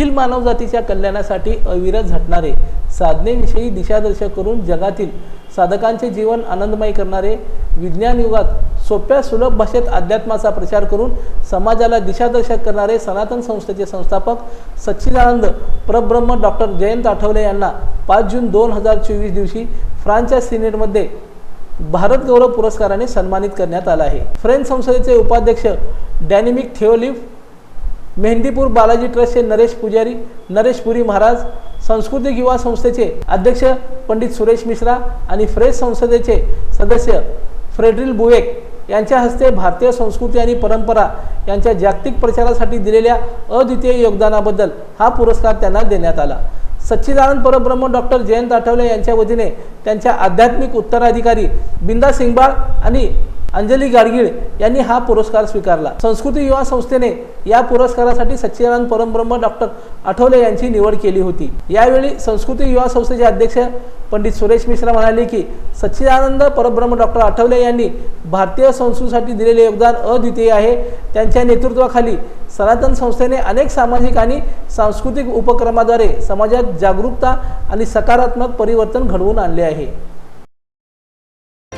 अखिल मानवजातीच्या कल्याणासाठी अविरत झटणारे साधनेविषयी दिशादर्शक करून जगातील साधकांचे जीवन आनंदमय करणारे विज्ञान युगात सोप्या सुलभ भाषेत अध्यात्माचा प्रचार करून समाजाला दिशादर्शक करणारे सनातन संस्थेचे संस्थापक सच्चिदानंद परब्रह्म डॉक्टर जयंत आठवले यांना पाच जून दोन हजार चोवीस दिवशी फ्रान्सच्या सिनेटमध्ये भारत गौरव पुरस्काराने सन्मानित करण्यात आला आहे. फ्रेंच संसदेचे उपाध्यक्ष डॅनिमिक थिओलिफ मेहंदीपूर बालाजी ट्रस्टचे नरेश पुजारी नरेश पुरी महाराज सांस्कृतिक युवा संस्थेचे अध्यक्ष पंडित सुरेश मिश्रा आणि फ्रेश संसदेचे सदस्य फ्रेडरिल बुवेक यांच्या हस्ते भारतीय संस्कृती आणि परंपरा यांच्या जागतिक प्रचारासाठी दिलेल्या अद्वितीय योगदानाबद्दल हा पुरस्कार त्यांना देण्यात आला. सच्चिदानंद परब्रह्म डॉक्टर जयंत आठवले यांच्या वतीने त्यांच्या आध्यात्मिक उत्तराधिकारी बिंदा सिंगबाळ आणि अंजली गाडगीळ यांनी हा पुरस्कार स्वीकारला. संस्कृती युवा संस्थेने या पुरस्कारासाठी सच्चिदानंद परमब्रह्म डॉक्टर आठवले यांची निवड केली होती. यावेळी संस्कृती युवा संस्थेचे अध्यक्ष पंडित सुरेश मिश्रा म्हणाले की सच्चिदानंद परब्रह्म डॉक्टर आठवले यांनी भारतीय संस्कृतीसाठी दिलेले योगदान अद्वितीय आहे. त्यांच्या नेतृत्वाखाली सनातन संस्थेने अनेक सामाजिक आणि सांस्कृतिक उपक्रमाद्वारे समाजात जागरूकता आणि सकारात्मक परिवर्तन घडवून आणले आहे.